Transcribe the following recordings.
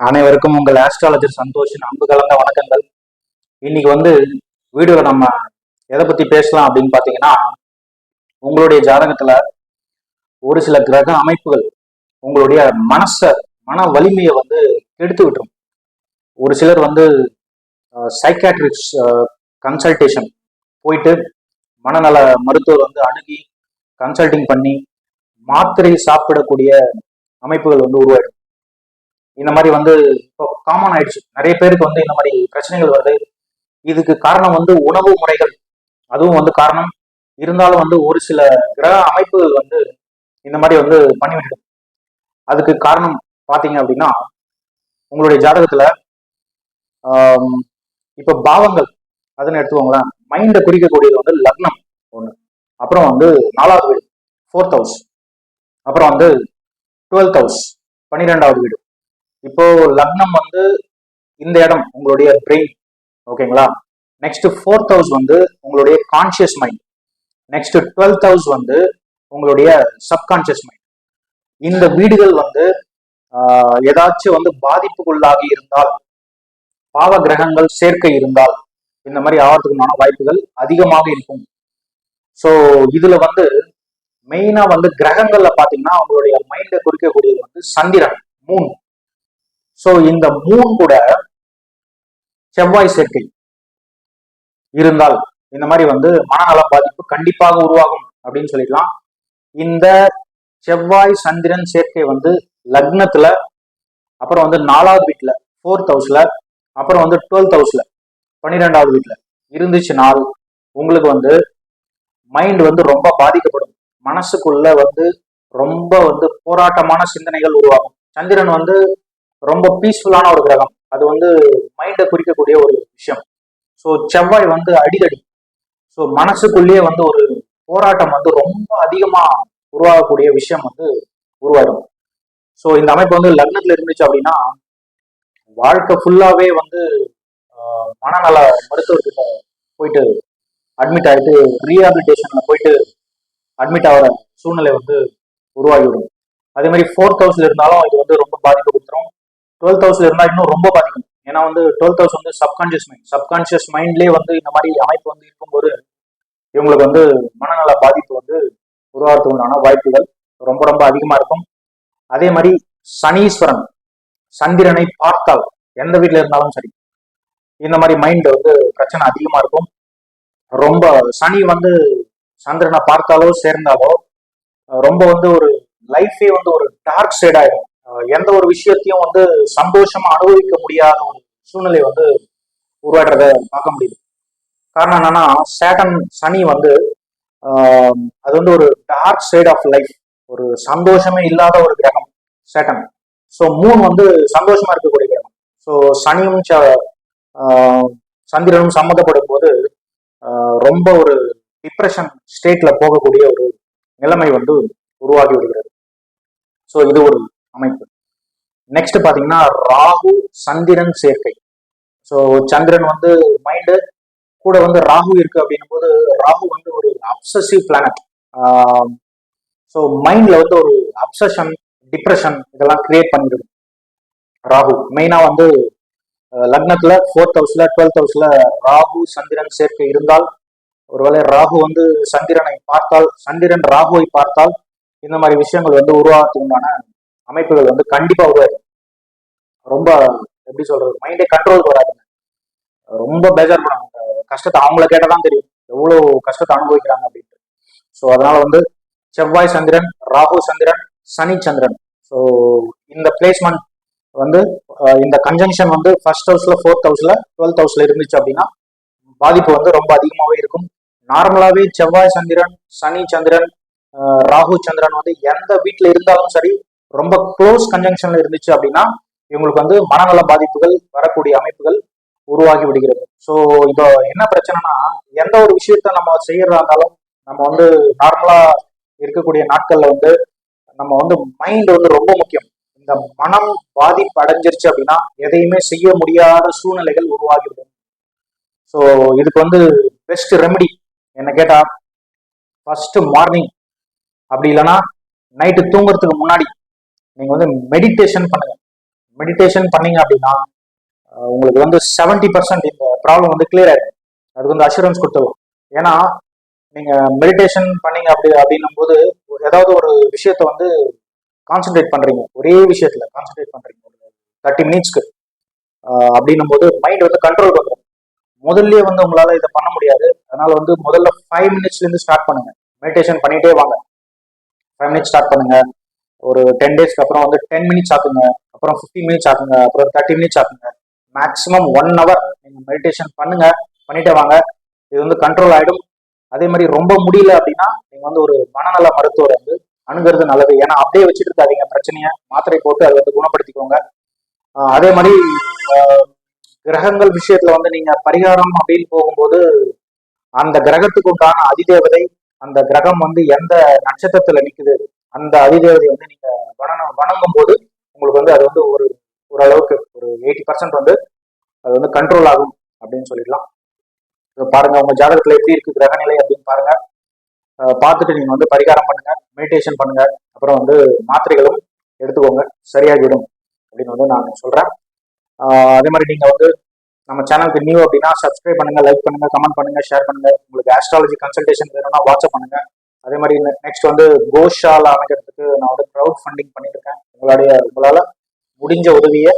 அனைவருக்கும் உங்கள் ஆஸ்ட்ராலஜர் சந்தோஷின் அன்பு கலந்த வணக்கங்கள். இன்னைக்கு வந்து வீடியோவில் நம்ம எதை பத்தி பேசலாம் அப்படின்னு பாத்தீங்கன்னா உங்களுடைய ஜாதகத்துல ஒரு சில கிரக அமைப்புகள் உங்களுடைய மனச மன வலிமையை வந்து கெடுத்து விட்டுரும். ஒரு சிலர் வந்து சைக்காட்ரிக்ஸ் கன்சல்டேஷன் போயிட்டு மனநல மருத்துவர் வந்து அணுகி கன்சல்டிங் பண்ணி மாத்திரை சாப்பிடக்கூடிய அமைப்புகள் வந்து உருவாயிடும். இந்த மாதிரி வந்து இப்போ காமன் ஆயிடுச்சு. நிறைய பேருக்கு வந்து இந்த மாதிரி பிரச்சனைகள் வருது. இதுக்கு காரணம் வந்து உணவு முறைகள். அதுவும் வந்து காரணம். இருந்தாலும் வந்து ஒரு சில கிரக அமைப்புகள் வந்து இந்த மாதிரி வந்து பண்ணிவிடும் அதுக்கு காரணம் பார்த்தீங்க அப்படின்னா உங்களுடைய ஜாதகத்துல இப்போ இப்ப பாவங்கள் அதுன்னு எடுத்துக்கோங்களேன். மைண்டை குறிக்கக்கூடியது வந்து லக்னம் ஒண்ணு. அப்புறம் வந்து நாலாவது வீடு ஃபோர்த் ஹவுஸ் அப்புறம் வந்து டுவெல்த் ஹவுஸ் பன்னிரெண்டாவது வீடு. இப்போ லக்னம் வந்து இந்த இடம் உங்களுடைய பிரெயின் ஓகேங்களா நெக்ஸ்ட் ஃபோர்த் ஹவுஸ் வந்து உங்களுடைய conscious mind next twelfth house வந்து உங்களுடைய சப்கான்சியஸ் மைண்ட் இந்த வீடுகள் வந்து ஏதாச்சும் வந்து பாதிப்புக்குள்ளாகி இருந்தால் பாவ கிரகங்கள் சேர்க்கை இருந்தால் இந்த மாதிரி ஆகிறதுக்குமான வாய்ப்புகள் அதிகமாக இருக்கும். ஸோ இதுல வந்து மெயினா வந்து கிரகங்கள்ல பாத்தீங்கன்னா அவங்களுடைய மைண்டை குறிக்கக்கூடியது வந்து சந்திரன் மூன் சோ இந்த மூன் கூட செவ்வாய் சேர்க்கை இருந்தால் இந்த மாதிரி வந்து மனநல பாதிப்பு கண்டிப்பாக உருவாகும் அப்படின்னு சொல்லிக்கலாம். இந்த செவ்வாய் சந்திரன் சேர்க்கை வந்து லக்னத்துல அப்புறம் வந்து நாலாவது வீட்டுல ஃபோர்த் ஹவுஸ்ல அப்புறம் வந்து டுவெல்த் ஹவுஸ்ல பன்னிரெண்டாவது வீட்டுல இருந்துச்சுனால் உங்களுக்கு வந்து மைண்ட் வந்து ரொம்ப பாதிக்கப்படும். மனசுக்குள்ள வந்து ரொம்ப வந்து போராட்டமான சிந்தனைகள் உருவாகும். சந்திரன் வந்து ரொம்ப பீஸ்ஃபுல்லான ஒரு கிரகம். அது வந்து மைண்டை குறிக்கக்கூடிய ஒரு விஷயம். ஸோ செவ்வாய் வந்து அடிதடி. ஸோ மனசுக்குள்ளேயே வந்து ஒரு போராட்டம் வந்து ரொம்ப அதிகமாக உருவாகக்கூடிய விஷயம் வந்து உருவாயிடும் ஸோ இந்த அமைப்பு வந்து லக்னத்தில் இருந்துச்சு அப்படின்னா வாழ்க்கை ஃபுல்லாகவே வந்து மனநல மருத்துவர்கிட்ட போயிட்டு அட்மிட் ஆகிட்டு ரீஹாபிலிட்டேஷனில் போயிட்டு அட்மிட் ஆகிற சூழ்நிலை வந்து உருவாகிவிடும். அதே மாதிரி ஃபோர்த் ஹவுஸ்ல இருந்தாலும் இது வந்து ரொம்ப பாதிப்பு கொடுத்துரும். டுவெல்த் ஹவுஸ்ல இருந்தா இன்னும் ரொம்ப பாதிக்கும். ஏன்னா வந்து டுவெல்த் ஹவுஸ் வந்து சப்கான்ஷியஸ் மைண்ட் சப்கான்ஷியஸ் மைண்ட்லேயே வந்து இந்த மாதிரி அமைப்பு வந்து இருக்கும்போது இவங்களுக்கு வந்து மனநல பாதிப்பு வந்து உருவாகிறதுக்கான வாய்ப்புகள் ரொம்ப ரொம்ப அதிகமா இருக்கும். அதே மாதிரி சனீஸ்வரன் சந்திரனை பார்த்தால் எந்த வீட்டில் இருந்தாலும் சரி இந்த மாதிரி மைண்ட் வந்து பிரச்சனை அதிகமா இருக்கும். ரொம்ப சனி வந்து சந்திரனை பார்த்தாலோ சேர்ந்தாலோ ரொம்ப வந்து ஒரு லைஃபே வந்து ஒரு டார்க் சைடாயிடும் எந்த ஒரு விஷயத்தையும் வந்து சந்தோஷமா அனுபவிக்க முடியாத ஒரு சூழ்நிலை வந்து உருவாடுறத பார்க்க முடியுது. காரணம் என்னன்னா சேட்டன் சனி வந்து அது வந்து ஒரு டார்க் சைடு ஆஃப் லைஃப் ஒரு சந்தோஷமே இல்லாத ஒரு கிரகம் சேட்டன் ஸோ மூன் வந்து சந்தோஷமா இருக்கக்கூடிய கிரகம். ஸோ சனியும் ச- சந்திரனும் சம்மந்தப்படும் போது ரொம்ப ஒரு டிப்ரெஷன் ஸ்டேட்ல போகக்கூடிய ஒரு நிலைமை வந்து உருவாகி விடுகிறது ஸோ இது ஒரு அமைப்பு. நெக்ஸ்ட் பாத்தீங்கன்னா ராகு சந்திரன் சேர்க்கை. ஸோ சந்திரன் வந்து மைண்டு கூட வந்து ராகு இருக்கு அப்படின்னும் போது ராகு வந்து ஒரு அப்சசிவ் பிளானட் ஸோ மைண்ட்ல வந்து ஒரு அப்சஷன் டிப்ரெஷன் இதெல்லாம் கிரியேட் பண்ணிடுது. ராகு மெயினா வந்து லக்னத்துல ஃபோர்த் ஹவுஸ்ல டுவெல்த் ஹவுஸ்ல ராகு சந்திரன் சேர்க்கை இருந்தால் ஒருவேளை ராகு வந்து சந்திரனை பார்த்தால் சந்திரன் ராகுவை பார்த்தால் இந்த மாதிரி விஷயங்கள் வந்து உருவாகிறதுக்குண்டான அமைப்புகள் வந்து கண்டிப்பா உருவாது ரொம்ப எப்படி சொல்றது மைண்டே கண்ட்ரோல் வராதுங்க ரொம்ப பேஜார் பண்ணுவாங்க கஷ்டத்தை அவங்கள கேட்டதான் தெரியும். எவ்வளோ கஷ்டத்தை அனுபவிக்கிறாங்க அப்படின்ட்டு. ஸோ அதனால வந்து செவ்வாய் சந்திரன் ராகு சந்திரன் சனி சந்திரன். ஸோ இந்த பிளேஸ்மெண்ட் வந்து இந்த கன்ஜங்ஷன் வந்து ஃபர்ஸ்ட் ஹவுஸ்ல ஃபோர்த் ஹவுஸ்ல டுவெல்த் ஹவுஸ்ல இருந்துச்சு அப்படின்னா பாதிப்பு வந்து ரொம்ப அதிகமாகவே இருக்கும். நார்மலாகவே செவ்வாய் சந்திரன் சனி சந்திரன் ராகு சந்திரன் வந்து எந்த வீட்டில் இருந்தாலும் சரி ரொம்ப க்ளோஸ் கன்ஜங்ஷன்ல இருந்துச்சு அப்படின்னா இவங்களுக்கு வந்து மனநல பாதிப்புகள் வரக்கூடிய அமைப்புகள் உருவாகி விடுகிறது. ஸோ இப்போ என்ன பிரச்சனைனா எந்த ஒரு விஷயத்த நம்ம செய்யறதா இருந்தாலும் நம்ம வந்து நார்மலா இருக்கக்கூடிய நாட்கள்ல வந்து நம்ம வந்து மைண்ட் வந்து ரொம்ப முக்கியம். இந்த மனம் பாதிப்பு அடைஞ்சிருச்சு அப்படின்னா எதையுமே செய்ய முடியாத சூழ்நிலைகள் உருவாகிவிடும் ஸோ இதுக்கு வந்து பெஸ்ட் ரெமெடி என்ன கேட்டா ஃபர்ஸ்ட் மார்னிங் அப்படி இல்லைன்னா நைட்டு தூங்குறதுக்கு முன்னாடி நீங்க வந்து மெடிடேஷன் பண்ணுங்க. மெடிடேஷன் பண்ணீங்க அப்படின்னா உங்களுக்கு வந்து செவன்டி பர்சன்ட் இந்த ப்ராப்ளம் வந்து கிளியர் ஆயிடும். அதுக்கு வந்து அஷூரன்ஸ் கொடுத்துருவோம் ஏன்னா நீங்க மெடிடேஷன் பண்ணீங்க அப்படி அப்படின்னும் போது ஏதாவது ஒரு விஷயத்த வந்து கான்சென்ட்ரேட் பண்றீங்க. ஒரே விஷயத்துல கான்சென்ட்ரேட் பண்றீங்க. தேர்ட்டி மினிட்ஸ்க்கு அப்படின்னும் போது மைண்ட் வந்து கண்ட்ரோல் பண்ணுறோம் முதல்லயே வந்து உங்களால இதை பண்ண முடியாது. அதனால வந்து முதல்ல ஃபைவ் மினிட்ஸ்ல இருந்து ஸ்டார்ட் பண்ணுங்க. மெடிடேஷன் பண்ணிட்டே வாங்க. ஃபைவ் மினிட்ஸ் ஸ்டார்ட் பண்ணுங்க. ஒரு டென் டேஸ்க்கு அப்புறம் வந்து டென் மினிட்ஸ் ஆக்குங்க. அப்புறம் ஃபிஃப்டீன் மினிட்ஸ் ஆக்குங்க. அப்புறம் தேர்ட்டி மினிட்ஸ் ஆக்குங்க. மேக்ஸிமம் ஒன் ஹவர் நீங்க மெடிடேஷன் பண்ணுங்க. பண்ணிட்டே வாங்க. இது வந்து கண்ட்ரோல் ஆயிடும். அதே மாதிரி ரொம்ப முடியல அப்படின்னா நீங்க வந்து ஒரு மனநல மருத்துவரை வந்து அணுகிறது நல்லது. ஏன்னா அப்படியே வச்சுட்டு இருக்காதிங்க பிரச்சனையை. மாத்திரை போட்டு அதை வந்து குணப்படுத்திக்கோங்க. அதே மாதிரி கிரகங்கள் விஷயத்துல வந்து நீங்க பரிகாரம் அப்படின்னு போகும்போது அந்த கிரகத்துக்கு உண்டான அதிதேவதை அந்த கிரகம் வந்து எந்த நட்சத்திரத்துல நிக்குது அந்த அதிதேவதை வந்து நீங்க வணங்கும் வணங்கும் போது உங்களுக்கு வந்து அது வந்து ஒரு ஓரளவுக்கு ஒரு எயிட்டி பர்சன்ட் வந்து அது வந்து கண்ட்ரோல் ஆகும் அப்படின்னு சொல்லிடலாம். பாருங்க உங்க ஜாதகத்துல எப்படி இருக்கு கிரகநிலை அப்படின்னு பாருங்க. பார்த்துட்டு நீங்க வந்து பரிகாரம் பண்ணுங்க மெடிடேஷன் பண்ணுங்க அப்புறம் வந்து மாத்திரைகளும் எடுத்துக்கோங்க சரியாகிடும் அப்படின்னு வந்து நான் சொல்றேன். அதே மாதிரி நீங்க வந்து நம்ம சேனலுக்கு நியூ அப்படின்னா சப்ஸ்கிரைப் பண்ணுங்க லைக் பண்ணுங்க கமெண்ட் பண்ணுங்க ஷேர் பண்ணுங்க. உங்களுக்கு ஆஸ்ட்ராலஜி கன்சல்டேஷன் வேணும்னா வாட்ஸ்அப் பண்ணுங்க. அதே மாதிரி நெக்ஸ்ட் வந்து கோஷால் அமைக்கிறதுக்கு நான் வந்து க்ரௌட் ஃபண்டிங் பண்ணிட்டு இருக்கேன் உங்களுடைய உங்களால முடிஞ்ச உதவியை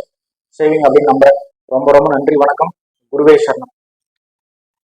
சேவிங் அப்படின்னு நம்புறேன் ரொம்ப ரொம்ப நன்றி வணக்கம். குருவே சரணம்.